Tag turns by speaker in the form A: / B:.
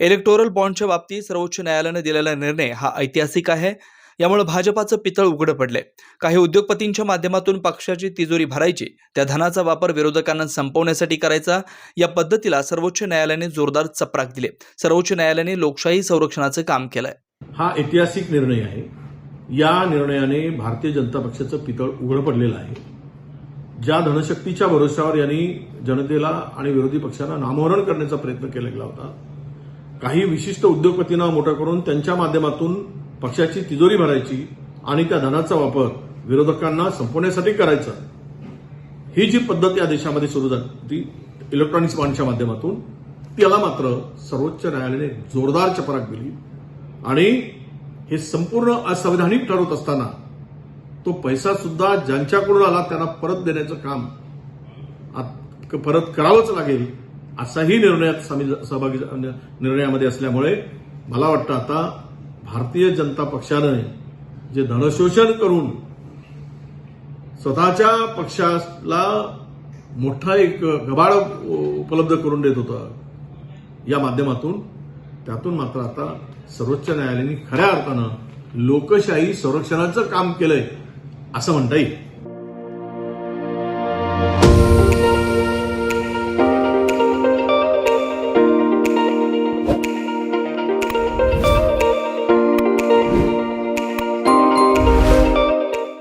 A: Electoral बॉन्डच्या बाबतीत सर्वोच्च न्यायालयाने दिलेला निर्णय हा ऐतिहासिक आहे. यामुळे भाजपाचं पितळ उघडं पडले काही उद्योगपतींच्या माध्यमातून पक्षाची तिजोरी भरायची त्या धनाचा वापर विरोधकांना संपवण्यासाठी करायचा या पद्धतीला सर्वोच्च न्यायालयाने जोरदार चपराक दिले. सर्वोच्च न्यायालयाने लोकशाही संरक्षणाचं काम केलंय.
B: हा ऐतिहासिक निर्णय आहे. या निर्णयाने भारतीय जनता पक्षाचं पितळ उघडं पडलेलं आहे. ज्या धनशक्तीच्या भरोश्यावर यांनी जनतेला आणि विरोधी पक्षांना नामोहरण करण्याचा प्रयत्न केला गेला होता काही विशिष्ट उद्योगपतींना मोठं करून त्यांच्या माध्यमातून पक्षाची तिजोरी भरायची आणि त्या धनाचा वापर विरोधकांना संपवण्यासाठी करायचा. ही जी पद्धत या देशामध्ये सुरू झाली इलेक्ट्रॉनिक्स बॉन्डच्या माध्यमातून त्याला मात्र सर्वोच्च न्यायालयाने जोरदार चपराक दिली. आणि हे संपूर्ण असंवैधानिक ठरवत असताना तो पैसा सुद्धा ज्यांच्याकडून आला त्यांना परत देण्याचं काम आत- परत करावंच लागेल असाही निर्णयात सहभागी निर्णयामध्ये असल्यामुळे मला वाटतं आता भारतीय जनता पक्षानं जे धनशोषण करून स्वतःच्या पक्षाला मोठा एक गबाळ उपलब्ध करून देत होता या माध्यमातून त्यातून मात्र आता सर्वोच्च न्यायालयाने खऱ्या अर्थानं लोकशाही संरक्षणाचं काम केलंय असं म्हणता येईल.